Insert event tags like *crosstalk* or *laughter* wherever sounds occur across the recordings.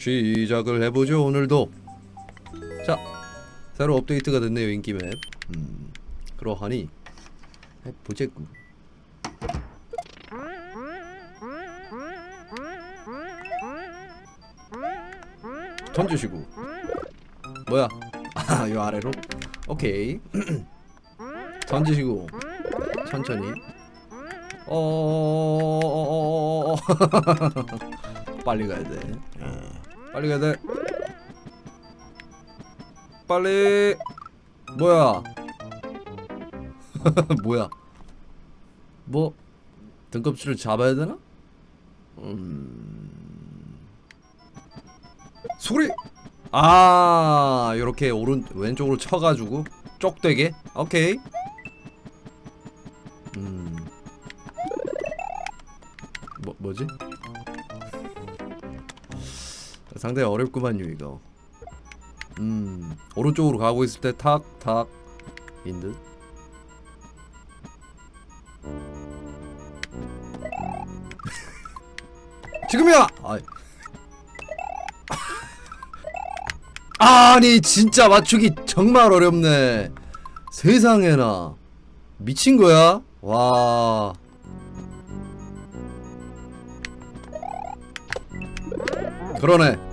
시작을 해보죠 오늘도. 자 새로 업데이트가 됐네요 인기맵. 음. 그러하니 해보자구 던지시고. 뭐야? *laughs* 아이 아래로? 오케이. *clears throat* 던지시고. 천천히. 어 *laughs* 빨리 가야 돼 빨리 가야 돼. 빨리. 뭐야? *laughs* 뭐야? 뭐? 등껍질을 잡아야 되나? 음. 소리! 아 요렇게 오른 왼쪽으로 쳐가지고 쪽되게? 오케이 상당히 어렵구만요 이거 음 오른쪽으로 가고 있을 때 탁탁 인듯 *laughs* 지금이야! 아이. *laughs* 아니 진짜 맞추기 정말 어렵네 세상에나 미친 거야? 와 그러네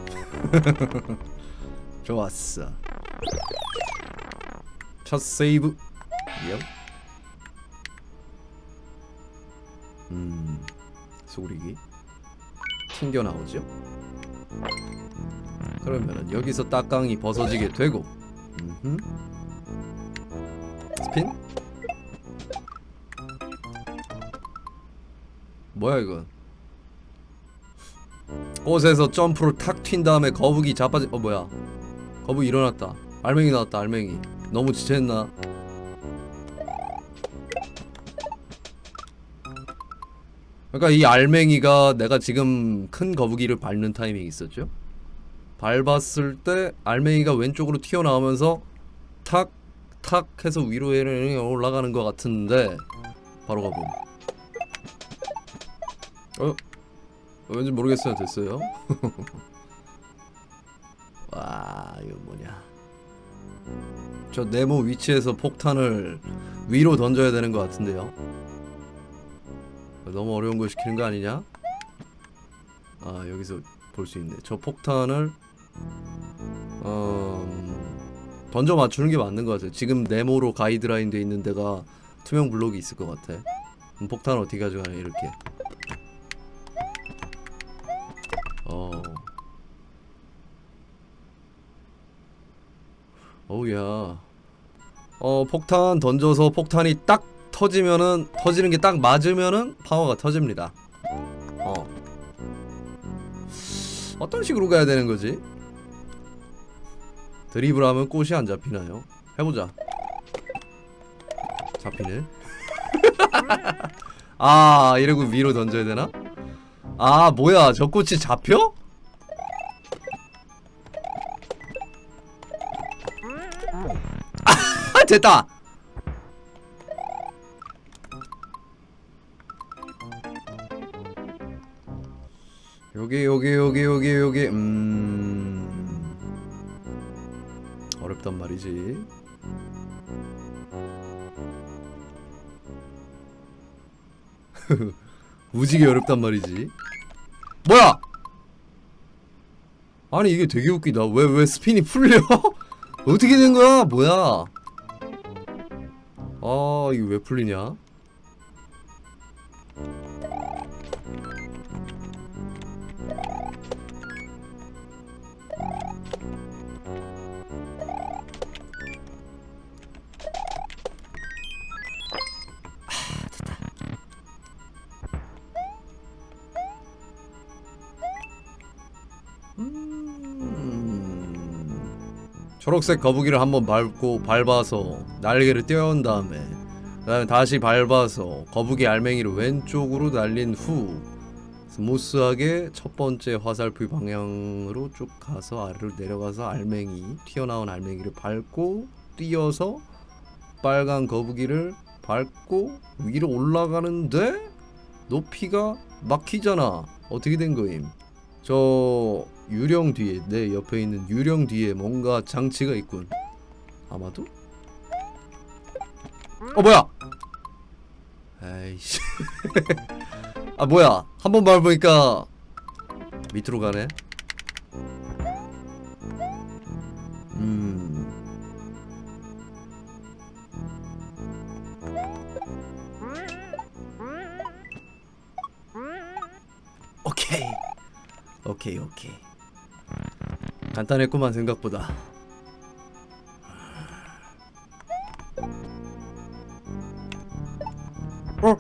*laughs* 좋았어. 첫 세이브. 영. 음 소리기. 튕겨 나오죠. 그러면은 여기서 딱강이 벗어지게 되고. 음흠. 스핀? 뭐야 이건 꽃에서 점프를 탁튄 다음에 거북이 자빠지 어 뭐야? 거북이 일어났다. 알맹이 나왔다 알맹이. 너무 지체했나? 그러니까 이 알맹이가 내가 지금 큰 거북이를 밟는 타이밍이 있었죠? 밟았을 때 알맹이가 왼쪽으로 튀어나오면서 탁 탁 해서 위로 올라가는 것 같은데 바로 가봄. 어? 왠지 모르겠어요. 됐어요? *laughs* 와 이거 뭐냐. 저 네모 위치에서 폭탄을 위로 던져야 되는 것 같은데요. 너무 어려운 걸 시키는 거 아니냐? 아 여기서 볼 수 있네. 저 폭탄을 음, 던져 맞추는 게 맞는 것 같아요. 지금 네모로 가이드라인 돼 있는 데가 투명 블록이 있을 것 같아. 폭탄을 어떻게 가져가냐 이렇게 어. 어우야. 어, 폭탄 던져서 폭탄이 딱 터지면은 터지는 게 딱 맞으면은 파워가 터집니다. 어. 어떤 식으로 가야 되는 거지? 드리블하면 꽃이 안 잡히나요? 해보자. 잡히네. *laughs* 아, 이러고 위로 던져야 되나? 아 뭐야 저 꽃이 잡혀? 아 됐다! 여기 여기 여기 여기 여기 음. 어렵단 말이지. *laughs* 무지개 어렵단 말이지 뭐야? 아니 이게 되게 웃기다. 왜 왜 스핀이 풀려? *laughs* 어떻게 된 거야? 뭐야? 아 이거 왜 풀리냐 초록색 거북이를 한번 밟고 밟아서 날개를 떼어온 다음에 그 다음에 다시 밟아서 거북이 알맹이를 왼쪽으로 날린 후 스무스하게 첫 번째 화살표 방향으로 쭉 가서 아래로 내려가서 알맹이 튀어나온 알맹이를 밟고 뛰어서 빨간 거북이를 밟고 위로 올라가는데 높이가 막히잖아. 어떻게 된 거임 저 유령 뒤에 내 옆에 있는 유령 뒤에 뭔가 장치가 있군. 아마도? 어 뭐야? 아이씨. *laughs* 아 뭐야? 한 번 밟으니까 밑으로 가네. 오케이, 오케이. 간단했구만 생각보다. 어?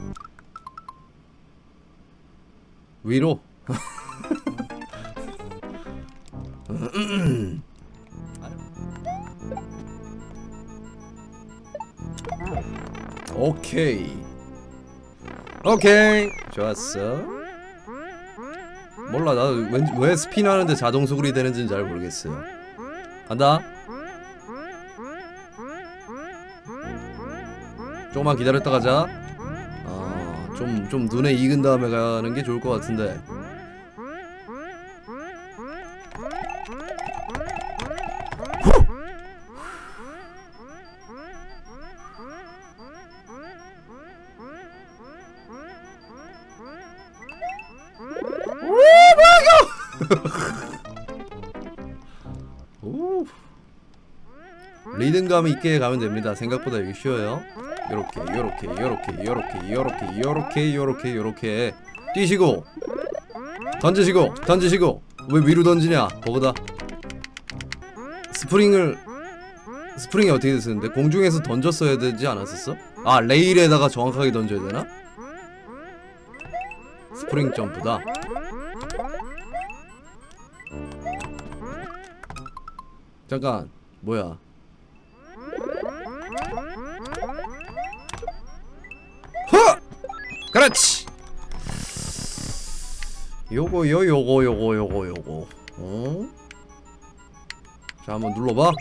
위로. *laughs* 오케이. 오케이. 좋았어. 몰라 나도 왠, 왜 스피ن하는데 자동 수굴이 되는지는 잘 모르겠어요. 간다. 조금만 기다렸다 가자. 어, 좀, 좀 눈에 익은 다음에 가는 게 좋을 것 같은데. 리듬감 있게 가면 됩니다. 생각보다 이게 쉬워요. 요렇게 요렇게 요렇게 요렇게 요렇게 요렇게 요렇게 요렇게 뛰시고 던지시고 던지시고 왜 위로 던지냐? 그거다. 스프링을 스프링이 어떻게 됐었는데 공중에서 던졌어야 되지 않았었어? 아 레일에다가 정확하게 던져야 되나? 스프링 점프다. 잠깐 뭐야? 그렇지. 요거요 요거 요거 요거 요거. 어? 자 한번 눌러봐.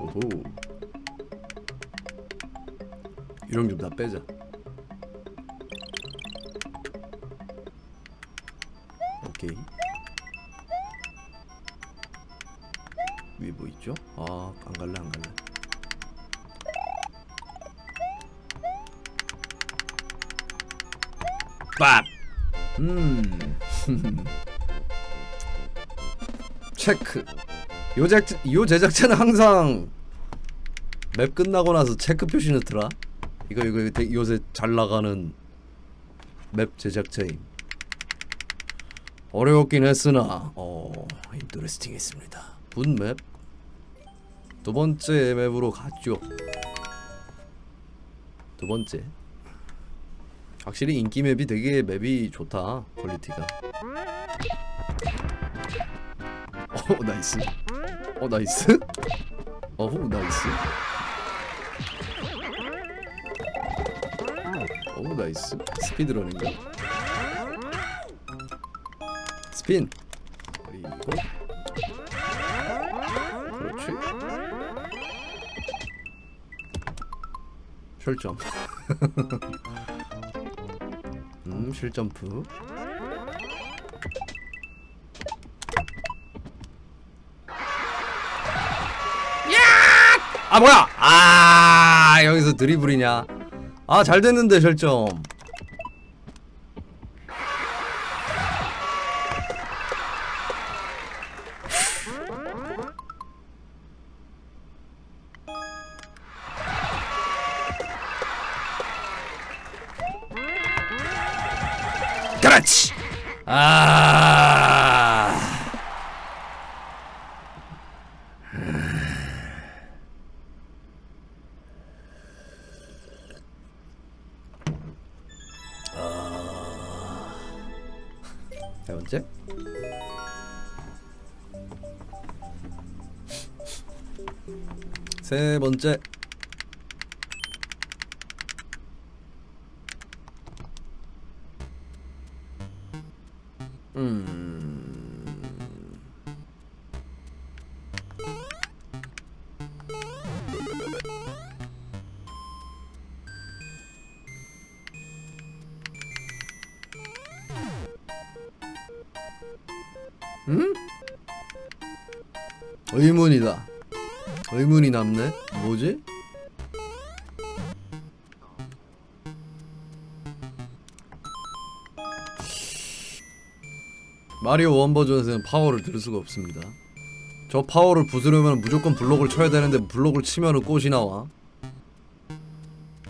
오호. 이런 좀 다 빼자. 밥! 음. *laughs* 체크. 요 작, 요 제작자는 항상 맵 끝나고 나서 체크 표시 넣더라. 이거, 이거 요새 잘 나가는 맵 제작자임. 어려웠긴 했으나, 어, 인터레스팅 했습니다. 분맵 두 번째 맵으로 갔죠. 두 번째. 확실히 인기 맵이 되게 맵이 좋다. 퀄리티가. 어 *laughs* 나이스. 어 나이스. 어후 나이스. 어 나이스. 스피드런인가? 스핀. 그리고 그렇지. *laughs* 실점. *laughs* 음, 실점프. 아 뭐야? 아 여기서 드리블이냐? 아 잘 됐는데 실점. 그렇지. 아. 세 번째. 세 번째. 응? 의문이다. 의문이 남네. 뭐지? 마리오 원 버전에서는 파워를 들 수가 없습니다. 저 파워를 부수려면 무조건 블록을 쳐야 되는데 블록을 치면은 꽃이 나와.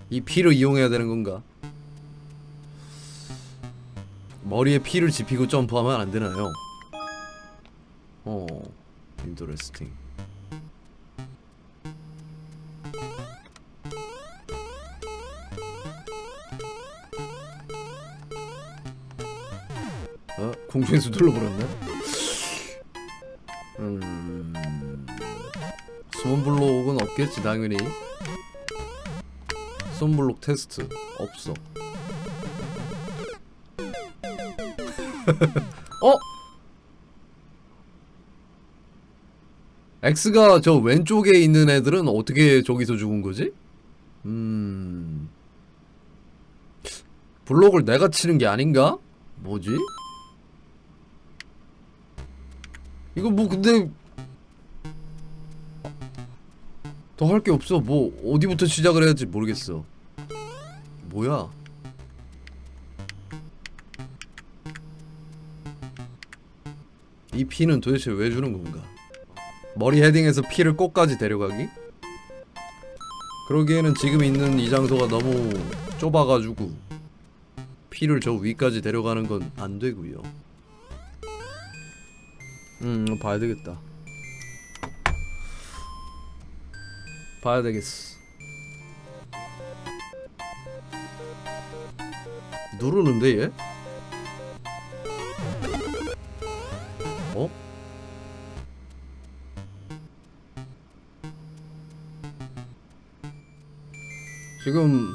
이 피를 이용해야 되는 건가? 머리에 피를 지피고 점프하면 안 되나요? 어, 인터레스팅. 어? 공중에서 눌러버렸네? 음... 숨은 블록은 없겠지 당연히 숨은 블록 테스트 없어 *laughs* 어? X가 저 왼쪽에 있는 애들은 어떻게 저기서 죽은 거지? 음... 블록을 내가 치는 게 아닌가? 뭐지? 이거 뭐 근데 더 할 게 없어. 뭐 어디부터 시작을 해야 할지 모르겠어. 뭐야? 이 피는 도대체 왜 주는 건가? 머리 헤딩에서 피를 꽃까지 데려가기? 그러기에는 지금 있는 이 장소가 너무 좁아가지고 피를 저 위까지 데려가는 건 안 되고요. 음, 봐야 되겠다. 봐야 되겠어. 누르는데 얘? 어? 지금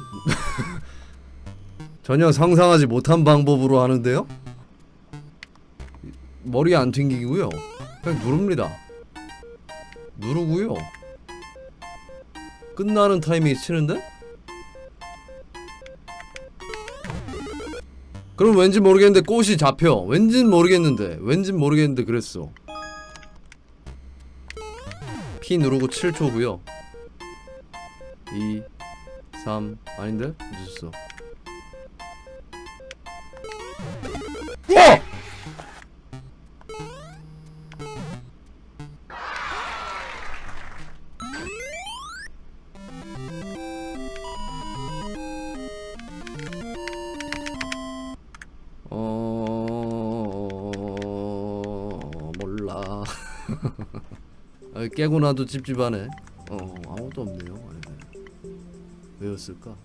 *laughs* 전혀 상상하지 못한 방법으로 하는데요? 머리 안 튕기고요. 그냥 누릅니다. 누르고요. 끝나는 타이밍에 치는데? 그럼 왠지 모르겠는데 꽃이 잡혀. 왠진 모르겠는데. 왠진 모르겠는데 그랬어. P 누르고 7초고요. 2 3 아닌데? 늦었어. 어! *laughs* 아, 깨고 나도 찝찝하네. 어 아무도 없네요. 예. 왜였을까?